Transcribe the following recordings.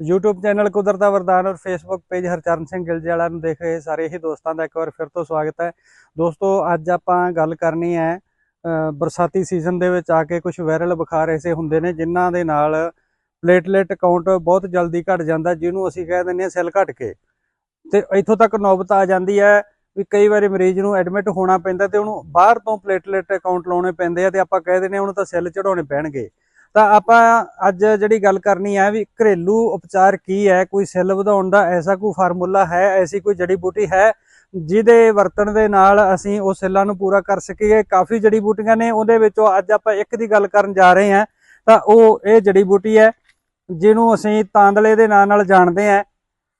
YouTube channel ਕੁਦਰਤ ਦਾ ਵਰਦਾਨ ਔਰ Facebook ਪੇਜ ਹਰਚਰਨ ਸਿੰਘ ਗਿਲਜੇ ਵਾਲਾ ਨੂੰ ਦੇਖ ਰਹੇ ਸਾਰੇ ਹੀ ਦੋਸਤਾਂ ਦਾ ਇੱਕ ਵਾਰ ਫਿਰ ਤੋਂ ਸਵਾਗਤ ਹੈ। ਦੋਸਤੋ, ਅੱਜ ਆਪਾਂ ਗੱਲ ਕਰਨੀ ਹੈ ਬਰਸਾਤੀ ਸੀਜ਼ਨ ਦੇ ਵਿੱਚ ਆ ਕੇ ਕੁਝ ਵਾਇਰਲ ਬੁਖਾਰ ਐਸੇ ਹੁੰਦੇ ਨੇ ਜਿਨ੍ਹਾਂ ਦੇ ਨਾਲ ਪਲੇਟਲੇਟ ਕਾਊਂਟ ਬਹੁਤ ਜਲਦੀ ਘਟ ਜਾਂਦਾ, ਜਿਹਨੂੰ ਅਸੀਂ ਕਹਿ ਦਿੰਦੇ ਹਾਂ ਸੈੱਲ ਘਟ ਕੇ। ਤੇ ਇੱਥੋਂ ਤੱਕ ਨੌਬਤ ਆ ਜਾਂਦੀ ਹੈ ਵੀ ਕਈ ਵਾਰੀ ਮਰੀਜ਼ ਨੂੰ ਐਡਮਿਟ ਹੋਣਾ ਪੈਂਦਾ ਤੇ ਉਹਨੂੰ ਬਾਹਰ ਤੋਂ ਪਲੇਟਲੇਟ ਕਾਊਂਟ ਲਾਉਣੇ ਪੈਂਦੇ ਆ ਤੇ ਆਪਾਂ ਕਹਿ ਦਿੰਦੇ ਹਾਂ ਉਹਨੂੰ ਤਾਂ ਸੈੱਲ ਚੜਾਉਣੇ ਪੈਣਗੇ। ਤਾਂ ਆਪਾਂ ਅੱਜ ਜਿਹੜੀ ਗੱਲ ਕਰਨੀ ਹੈ ਵੀ ਘਰੇਲੂ ਉਪਚਾਰ ਕੀ ਹੈ, ਕੋਈ ਸੈੱਲ ਵਧਾਉਣ ਦਾ ਐਸਾ ਕੋਈ ਫਾਰਮੂਲਾ ਹੈ, ਐਸੀ ਕੋਈ ਜੜੀ ਬੂਟੀ ਹੈ ਜਿਹਦੇ ਵਰਤਣ ਦੇ ਨਾਲ ਅਸੀਂ ਉਹ ਸੈੱਲਾਂ ਨੂੰ ਪੂਰਾ ਕਰ ਸਕੀਏ? ਕਾਫੀ ਜੜੀ ਬੂਟੀਆਂ ਨੇ, ਉਹਦੇ ਵਿੱਚੋਂ ਅੱਜ ਆਪਾਂ ਇੱਕ ਦੀ ਗੱਲ ਕਰਨ ਜਾ ਰਹੇ ਹਾਂ, ਤਾਂ ਉਹ ਇਹ ਜੜੀ ਬੂਟੀ ਹੈ ਜਿਹਨੂੰ ਅਸੀਂ ਤਾਂਦਲੇ ਦੇ ਨਾਂ ਨਾਲ ਜਾਣਦੇ ਹਾਂ।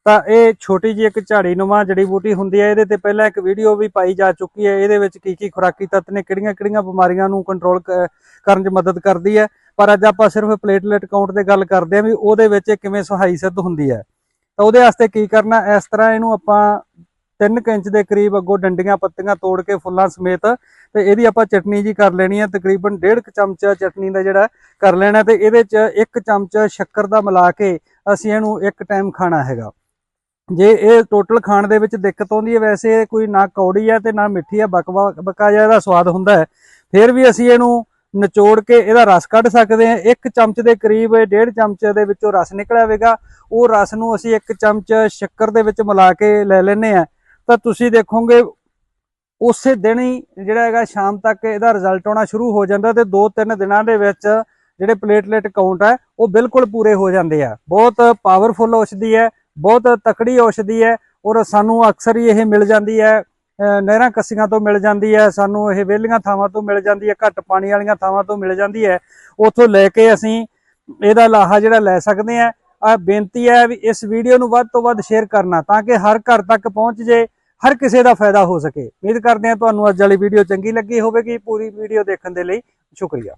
ਤਾਂ ਇਹ ਛੋਟੀ ਜਿਹੀ ਇੱਕ ਝਾੜੀ ਨੁਮਾ ਜੜੀ ਬੂਟੀ ਹੁੰਦੀ ਹੈ, ਇਹਦੇ ਤੇ ਪਹਿਲਾਂ ਇੱਕ ਵੀਡੀਓ ਵੀ ਪਾਈ ਜਾ ਚੁੱਕੀ ਹੈ, ਇਹਦੇ ਵਿੱਚ ਕੀ ਕੀ ਖੁਰਾਕੀ ਤੱਤ ਨੇ ਕਿਹੜੀਆਂ ਕਿਹੜੀਆਂ ਬਿਮਾਰੀਆਂ ਨੂੰ ਕੰਟਰੋਲ ਕਰਨ 'ਚ ਮਦਦ ਕਰਦੀ ਹੈ। ਪਰ ਅੱਜ ਆਪਾਂ ਸਿਰਫ ਪਲੇਟਲੇਟ ਕਾਊਂਟ ਤੇ ਗੱਲ ਕਰਦੇ ਹਾਂ ਵੀ ਉਹਦੇ ਵਿੱਚ ਇਹ ਕਿਵੇਂ ਸਹਾਈ ਸਿੱਧ ਹੁੰਦੀ ਹੈ। ਤਾਂ ਉਹਦੇ ਵਾਸਤੇ ਕੀ ਕਰਨਾ, ਇਸ ਤਰ੍ਹਾਂ ਇਹਨੂੰ ਆਪਾਂ 3 ਇੰਚ ਦੇ ਕਰੀਬ ਅੱਗੋਂ ਡੰਡੀਆਂ, ਪੱਤੀਆਂ ਤੋੜ ਕੇ ਫੁੱਲਾਂ ਸਮੇਤ ਤੇ ਇਹਦੀ ਆਪਾਂ ਚਟਨੀ ਜੀ ਕਰ ਲੈਣੀ ਹੈ, ਤਕਰੀਬਨ 1.5 ਚਮਚਾ ਚਟਨੀ ਦਾ ਜਿਹੜਾ ਕਰ ਲੈਣਾ ਤੇ ਇਹਦੇ 'ਚ 1 ਚਮਚ ਸ਼ੱਕਰ ਦਾ ਮਿਲਾ ਕੇ ਅਸੀਂ ਇਹਨੂੰ ਇੱਕ ਟਾਈਮ ਖਾਣਾ ਹੈਗਾ। ਜੇ ਇਹ ਟੋਟਲ ਖਾਣ ਦੇ ਵਿੱਚ ਦਿੱਕਤ ਆਉਂਦੀ ਹੈ, ਵੈਸੇ ਕੋਈ ਨਾ ਕੌੜੀ ਹੈ ਤੇ ਨਾ ਮਿੱਠੀ ਹੈ, ਬਕਵਾ ਬਕਾ ਜਿਹਾ ਇਹਦਾ ਸਵਾਦ ਹੁੰਦਾ ਹੈ। ਫਿਰ ਵੀ ਅਸੀਂ ਇਹਨੂੰ ਨਿਚੋੜ ਕੇ ਇਹਦਾ ਰਸ ਕੱਢ ਸਕਦੇ ਹਾਂ। ਇੱਕ ਚਮਚ ਦੇ ਕਰੀਬ, ਡੇਢ ਚਮਚ ਦੇ ਵਿੱਚੋਂ ਰਸ ਨਿਕਲ ਆਵੇਗਾ ਉਹ ਰਸ ਨੂੰ ਅਸੀਂ ਇੱਕ ਚਮਚ ਸ਼ੱਕਰ ਦੇ ਵਿੱਚ ਮਿਲਾ ਕੇ ਲੈ ਲੈਨੇ ਆ ਤਾਂ ਤੁਸੀਂ ਦੇਖੋਗੇ, ਉਸੇ ਦਿਨ ਹੀ ਜਿਹੜਾ ਹੈਗਾ, ਸ਼ਾਮ ਤੱਕ ਇਹਦਾ ਰਿਜ਼ਲਟ ਆਉਣਾ ਸ਼ੁਰੂ ਹੋ ਜਾਂਦਾ ਤੇ 2-3 ਦਿਨਾਂ ਦੇ ਵਿੱਚ ਜਿਹੜੇ ਪਲੇਟਲੇਟ ਕਾਊਂਟ ਹੈ, ਉਹ ਬਿਲਕੁਲ ਪੂਰੇ ਹੋ ਜਾਂਦੇ ਆ। ਬਹੁਤ ਪਾਵਰਫੁਲ ਔਸ਼ਧੀ ਹੈ, ਬਹੁਤ ਤਕੜੀ ਔਸ਼ਧੀ ਹੈ ਔਰ ਸਾਨੂੰ ਅਕਸਰ ਹੀ ਇਹ ਮਿਲ ਜਾਂਦੀ ਹੈ। ਨਹਿਰਾਂ ਕੱਸੀਆਂ ਤੋਂ ਮਿਲ ਜਾਂਦੀ ਹੈ, ਸਾਨੂੰ ਇਹ ਵਿਹਲੀਆਂ ਥਾਵਾਂ ਤੋਂ ਮਿਲ ਜਾਂਦੀ ਹੈ, ਘੱਟ ਪਾਣੀ ਵਾਲੀਆਂ ਥਾਵਾਂ ਤੋਂ ਮਿਲ ਜਾਂਦੀ ਹੈ। ਉੱਥੋਂ ਲੈ ਕੇ ਅਸੀਂ ਇਹਦਾ ਲਾਹਾ ਜਿਹੜਾ ਲੈ ਸਕਦੇ ਆ ਆ ਬੇਨਤੀ ਹੈ ਵੀ ਇਸ ਵੀਡੀਓ ਨੂੰ ਵੱਧ ਤੋਂ ਵੱਧ ਸ਼ੇਅਰ ਕਰਨਾ ਤਾਂ ਕਿ ਹਰ ਘਰ ਤੱਕ ਪਹੁੰਚ ਜੇ, ਹਰ ਕਿਸੇ ਦਾ ਫਾਇਦਾ ਹੋ ਸਕੇ। ਉਮੀਦ ਕਰਦੇ ਹਾਂ ਤੁਹਾਨੂੰ ਅੱਜ ਵਾਲੀ ਵੀਡੀਓ ਚੰਗੀ ਲੱਗੀ ਹੋਵੇਗੀ। ਪੂਰੀ ਵੀਡੀਓ ਦੇਖਣ ਦੇ ਲਈ ਸ਼ੁਕਰੀਆ।